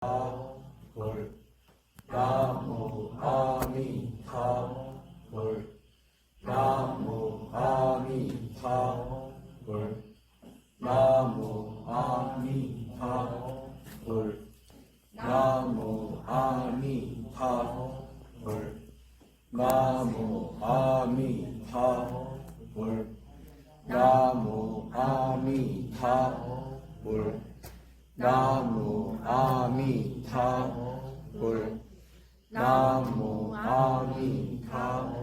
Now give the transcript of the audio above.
불 나무 아미타 불 나무 아미타 나무 아미타 불 나무 아미타 불